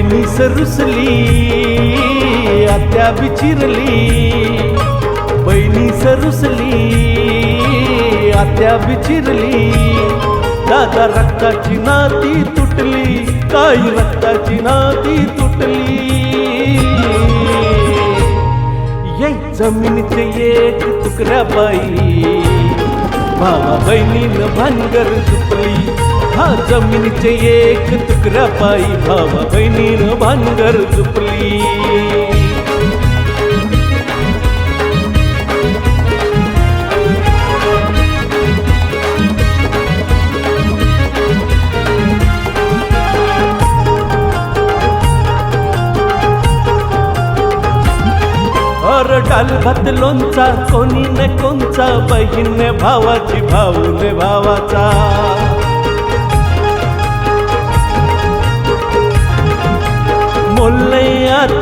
रुसली आत्या बिचिरली बहिणी सरुसली आत्या बिचिरली दादा रक्ताची नाती तुटली काही रक्ताची नाती तुटली. ये जमिनीचे एक तुकड्या बाई. भावा बहिणीनं भानगर झुपली हा जमिनीचे एक तुकड्या पायी भावा बहिणीनं भानगर चुपली और डाल भात लोणचा कोणी न कोणचा बहीण भावाची भाऊन भावाचा.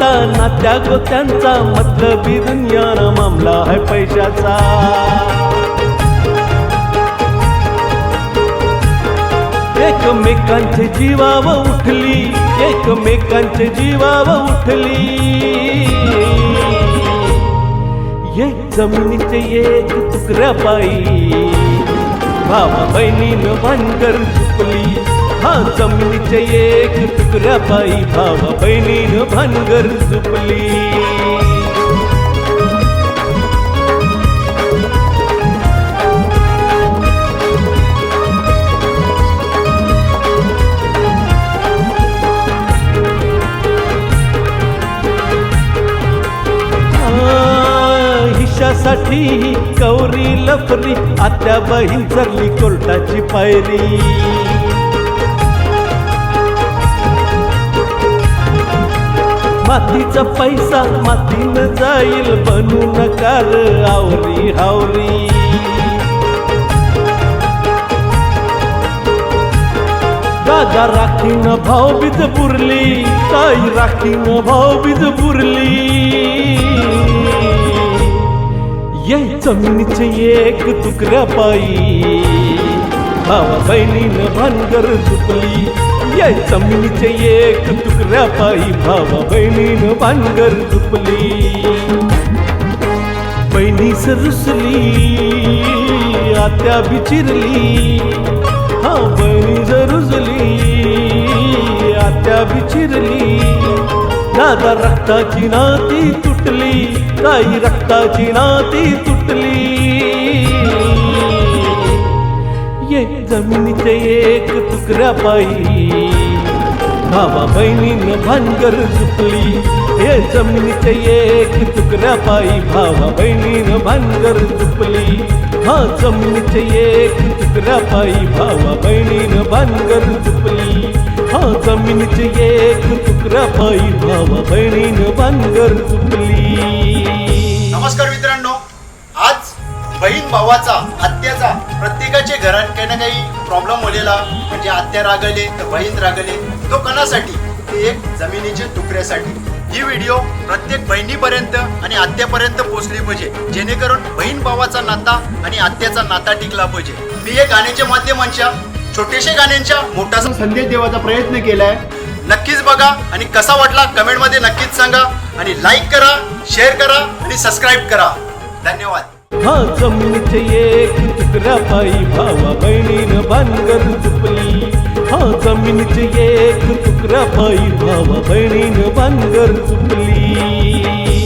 आता नात्या गोत्यांचा मतलबी दुनियाना मामला आहे पैशाचा. एकमेकांचे जीवाव उठली एकमेकांचे जीवाव उठली. एक जमिनीचे एक तुकड्या पायी भावा बहिणीनं भानगर चुकली हा जमिनीचे एक तुकड्या पायी भावा बहिणीनं भानगर झुपली साठी कौरी लफरी आत्या बहीण चरली कोर्टाची पायरी. मातीचा पैसा मातीनं जाईल बनू नकार आवरी हावरी. दादा राखीन भाऊबीज पुरली ताई राखीन भाऊबीज पुरली ये जमिनीचे एक तुकड्या पायी भावा बहिणीनं भानगर चुकली या जमिनीचे एक तुकड्या पायी भावा बहिणीनं भानगर झुकली बहिणी रुसली आत्या बिचिरली हा बहिणी रुजली आत्या बिचिरली दादा रक्ताची नाती तुटली ताई रक्ताची नाती तुटली. ये जमिनीचे एक तुकड्या पायी भावा बहिणीनं भानगर झुपली हे जमिनीचे एक तुकड्या पायी भावा बहिणीनं भानगर झुपली हा जमिनीचे एक तुकड्या पायी भावा बहिणीनं भानगर झुपली हा जमिनीचे एक तुकड्या पायी भावा बहिणीनं भानगर झुपली नमस्कार मित्रांनो आज बहीण भावाचा आत्याचा प्रत्येकाच्या घरात काही ना काही प्रॉब्लेम होलेला म्हणजे आत्या रागले तर बहीण रागले. तो कणासाठी? ते एक जमिनीच्या तुकड्यासाठी. ही व्हिडिओ प्रत्येक बहिणीपर्यंत आणि आत्यापर्यंत पोहोचली पाहिजे. जेणेकरून बहीण भावाचा नाता आणि आत्याचा नाता टिकला पाहिजे. मी हे गाण्याच्या माध्यमांच्या छोटेशा गाण्यांच्या मोठासा संदेश देवाचा प्रयत्न केलाय. नक्कीच बघा आणि कसा वाटला कमेंटमध्ये नक्कीच सांगा. आणि लाईक करा शेअर करा आणि सबस्क्राईब करा. धन्यवाद. हा जमिनीचे एक तुकड्या पायी भावा बहिणीनं भानगर चुकली हा जमिनीचे एक तुकड्या पायी भावा बहिणीनं भानगर चुकली